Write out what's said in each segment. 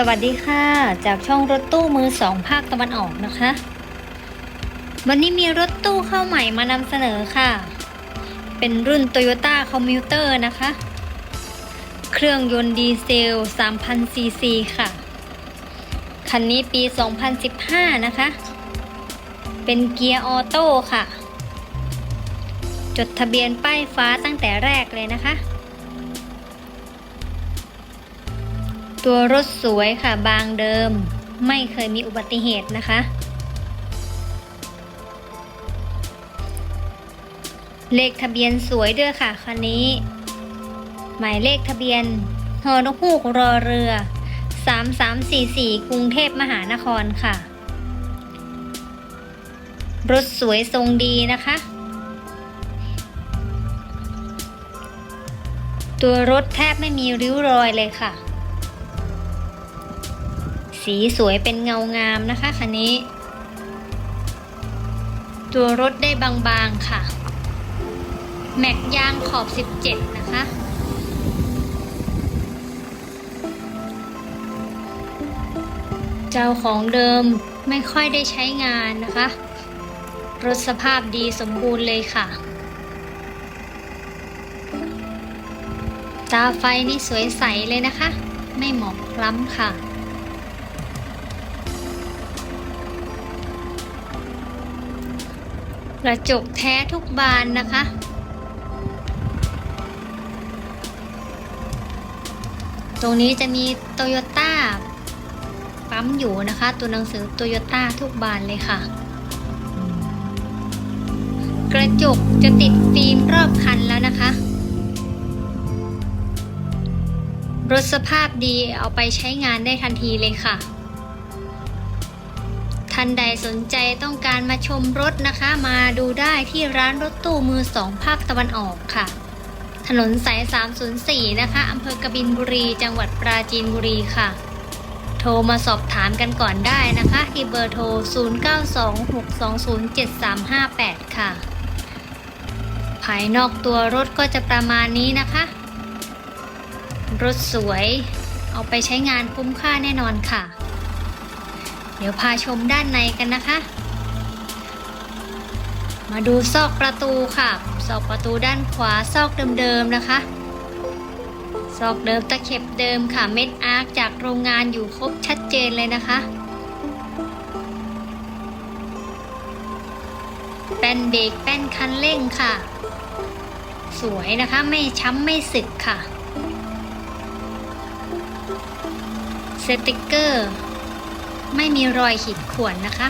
สวัสดีค่ะ จากช่องรถตู้มือสองภาคตะวันออกนะคะ วันนี้มีรถตู้เข้าใหม่มานำเสนอค่ะ เป็นรุ่น Toyota Commuter นะคะ เครื่องยนต์ดีเซล 3,000 ซีซีค่ะ คันนี้ปี 2015 นะคะ เป็นเกียร์ออโต้ค่ะ จดทะเบียนป้ายฟ้าตั้งแต่แรกเลยนะคะ ตัวรถสวยค่ะบางเดิม ไม่เคยมีอุบัติเหตุนะคะ เลขทะเบียนสวยด้วยค่ะคันนี้ หมายเลขทะเบียนฮอนฮูกรอเรือ 3344 กรุงเทพมหานครค่ะ รถสวยทรงดีนะคะ ตัวรถแทบไม่มีริ้วรอยเลยค่ะ สีสวยเป็นเงางามนะคะคันนี้ ตัวรถได้บางๆค่ะ แม็กยางขอบ 17 นะคะเจ้าของเดิมไม่ค่อยได้ใช้งานนะคะ รถสภาพดีสมบูรณ์เลยค่ะ ตาไฟนี่สวยใสเลยนะคะ ไม่หมองคล้ำค่ะ ระจกแท้ทุกบานนะคะ ตรงนี้จะมีโตโยต้าปั๊มอยู่นะคะ ตัวหนังสือโตโยต้าทุกบานเลยค่ะ กระจกจะติดฟิล์มรอบคันแล้วนะคะรถสภาพดีเอาไปใช้งานได้ทันทีเลยค่ะ ท่านใดสนใจต้องการมาชมรถนะคะ มาดูได้ที่ร้านรถตู้มือสองภาคตะวันออกค่ะ ถนนสาย 304 นะคะอำเภอกบินบุรี จังหวัดปราจีนบุรีค่ะ โทรมาสอบถามกันก่อนได้นะคะที่เบอร์โทร 0926207358 ค่ะ ภายนอกตัวรถก็จะประมาณนี้นะคะ รถสวย เอาไปใช้งานคุ้มค่าแน่นอนค่ะ เดี๋ยวพาชมด้านในกันนะคะ มาดูซอกประตูค่ะซอกประตูด้านขวาซอกเดิมๆนะคะ ซอกเดิมตะเข็บเดิมค่ะเม็ดอาร์คจากโรงงานอยู่ครบชัดเจนเลยนะคะแป้นเบรกแป้นคันเร่งค่ะ สวยนะคะไม่ช้ำไม่สึกค่ะ สติกเกอร์ ไม่มีรอยขีดข่วนนะคะ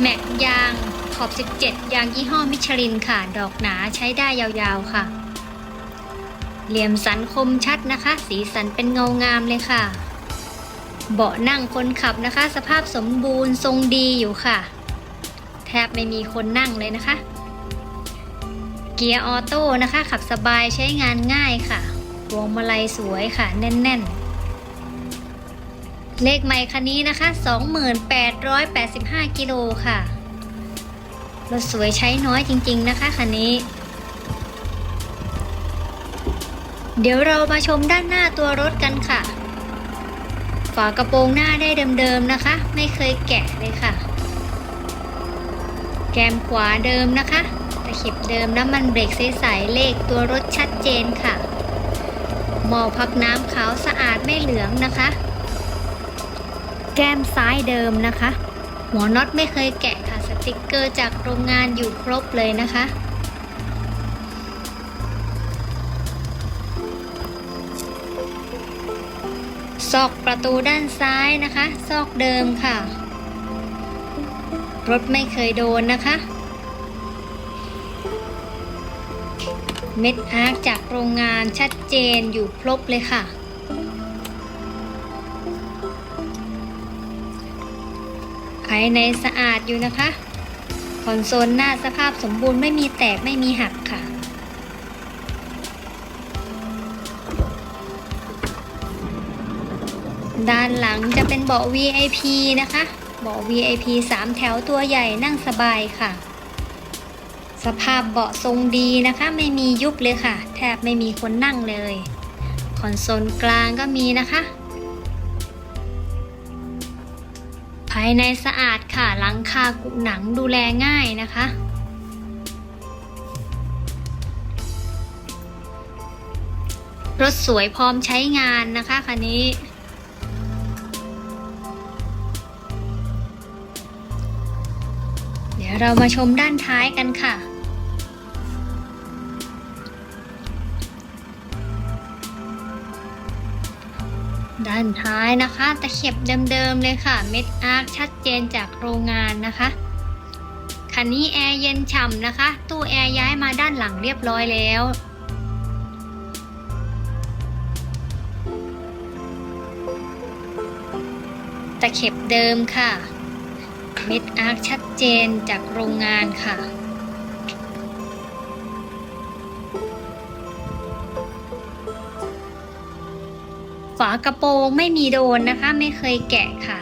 แม็กยางขอบ 17 ยางยี่ห้อมิชลินค่ะ ดอกหนาใช้ได้ยาวๆค่ะ เหลี่ยมสันคมชัดนะคะ สีสันเป็นเงางามเลยค่ะ เบาะนั่งคนขับนะคะ สภาพสมบูรณ์ทรงดีอยู่ค่ะ แทบไม่มีคนนั่งเลยนะคะ เกียร์ออโต้นะคะ ขับสบายใช้งานง่ายค่ะพวงมาลัยสวยค่ะ แน่น ๆ เลขใหม่คันนี้นะคะ 2885 กิโลค่ะ รถสวยใช้น้อยจริง ๆ นะคะคันนี้ เดี๋ยวเรามาชมด้านหน้าตัวรถกันค่ะ ฝากระโปรงหน้าได้เดิมๆนะคะ ไม่เคยแกะเลยค่ะ แกมขวาเดิมนะคะตะเข็บเดิมน้ำมันเบรกใสๆเลขตัวรถชัดเจนค่ะหมอพักน้ำขาวสะอาดไม่เหลืองนะคะ แก้มซ้ายเดิมนะคะ หัวน็อตไม่เคยแกะค่ะสติกเกอร์จากโรงงานอยู่ครบเลยนะคะซอกประตูด้านซ้ายนะคะ ซอกเดิมค่ะ รถไม่เคยโดนนะคะ เม็ดอาร์คจากโรงงานชัดเจนอยู่ครบเลยค่ะายในสะอาดอยู่นะคะ คอนโซลหน้าสภาพสมบูรณ์ไม่มีแตกไม่มีหักค่ะ ด้านหลังจะเป็นเบาะ VIP นะคะ เบาะ VIP 3 แถวตัวใหญ่นั่งสบายค่ะ สภาพเบาะทรงดีนะคะ ไม่มียุบเลยค่ะ แทบไม่มีคนนั่งเลย คอนโซลกลางก็มีนะคะายในสะอาดค่ะหลังคากุหนังดูแลง่ายนะคะ รถสวยพร้อมใช้งานนะคะคันนี้ เดี๋ยวเรามาชมด้านท้ายกันค่ะ ด้านท้ายนะคะ ตะเข็บเดิมๆเลยค่ะ เม็ดอาร์คชัดเจนจากโรงงานนะคะคันนี้แอร์เย็นฉ่ำนะคะ ตู้แอร์ย้ายมาด้านหลังเรียบร้อยแล้ว ตะเข็บเดิมค่ะ เม็ดอาร์คชัดเจนจากโรงงานค่ะ ฝากระโปรงไม่มีโดนนะคะ ไม่เคยแกะค่ะ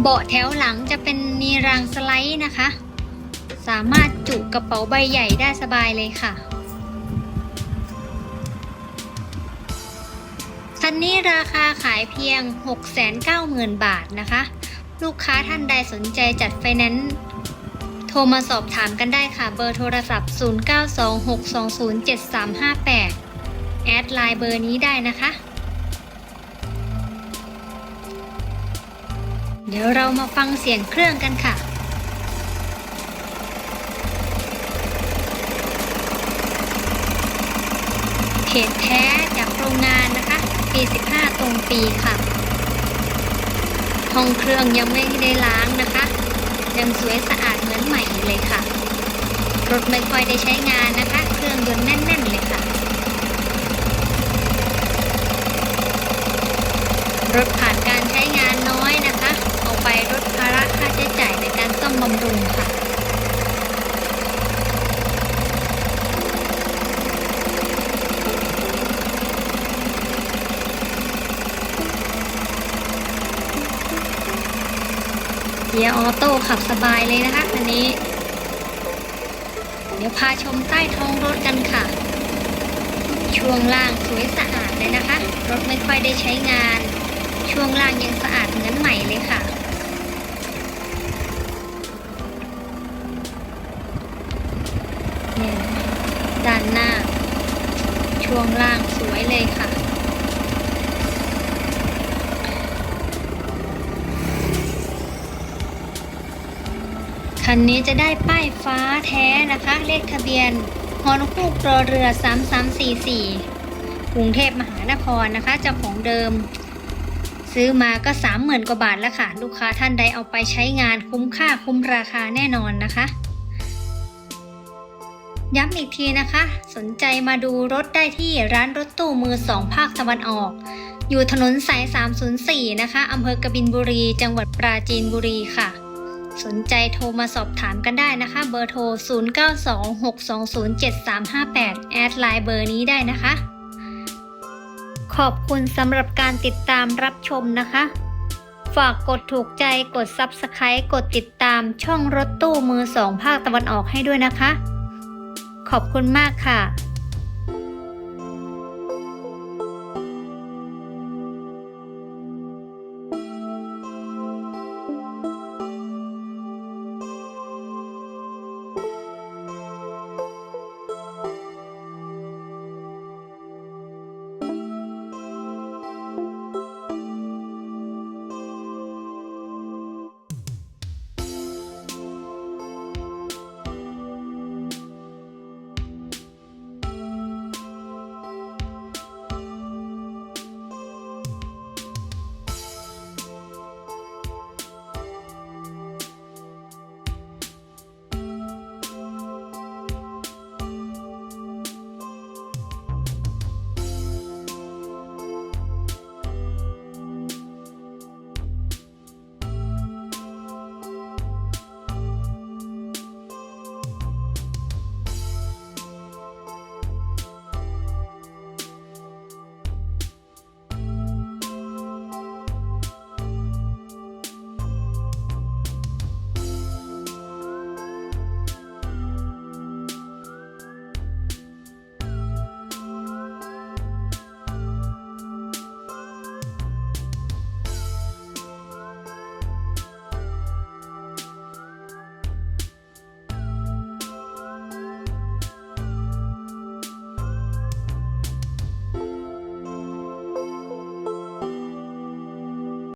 เบาะแถวหลังจะเป็นมีรางสไลด์นะคะ สามารถจุกระเป๋าใบใหญ่ได้สบายเลยค่ะคันนี้ราคาขายเพียง 690,000 บาทนะคะ ลูกค้าท่านใดสนใจจัดไฟแนนซ์ โทรมาสอบถามกันได้ค่ะเบอร์โทรศัพท์ 0926207358 แอดไลน์เบอร์นี้ได้นะคะ เดี๋ยวเรามาฟังเสียงเครื่องกันค่ะเพจแท้จากโรงงานนะคะปี15 ตรงปีค่ะ ห้องเครื่องยังไม่ได้ล้างนะคะ ยังสวยสะอาดเหมือนใหม่เลยค่ะ รถไม่ค่อยได้ใช้งานนะคะ เครื่องยนต์แน่น ๆ เลยค่ะ รถผ่านการใช้งานน้อยนะคะ เอาไปลดภาระค่าใช้จ่ายในการซ่อมบำรุงค่ะ เกียร์ ออโต้ขับสบายเลยนะคะคันนี้ เดี๋ยวพาชมใต้ท้องรถกันค่ะ ช่วงล่างสวยสะอาดเลยนะคะ รถไม่ค่อยได้ใช้งาน ช่วงล่างยังสะอาดเหมือนใหม่เลยค่ะเนี่ยด้านหน้า ช่วงล่างสวยเลยค่ะ คันนี้จะได้ป้ายฟ้าแท้นะคะ เลขทะเบียนฮอนคูกรอเรือ 3344 กรุงเทพมหานครนะคะ เจ้าของเดิม ซื้อมาก็ 30,000 กว่าบาทแล้วค่ะ ลูกค้าท่านใดเอาไปใช้งานคุ้มค่าคุ้มราคาแน่นอนนะคะ ย้ำอีกทีนะคะ สนใจมาดูรถได้ที่ร้านรถตู้มือสองภาคตะวันออก อยู่ถนนสาย 304 นะคะอำเภอกบินบุรี จังหวัดปราจีนบุรีค่ะ สนใจโทรมาสอบถามกันได้นะคะ เบอร์โทร 0926207358 แอดไลน์เบอร์นี้ได้นะคะ ขอบคุณสำหรับการติดตามรับชมนะคะ ฝากกดถูกใจกด Subscribe กดติดตามช่องรถตู้มือสองภาคตะวันออกให้ด้วยนะคะ ขอบคุณมากค่ะ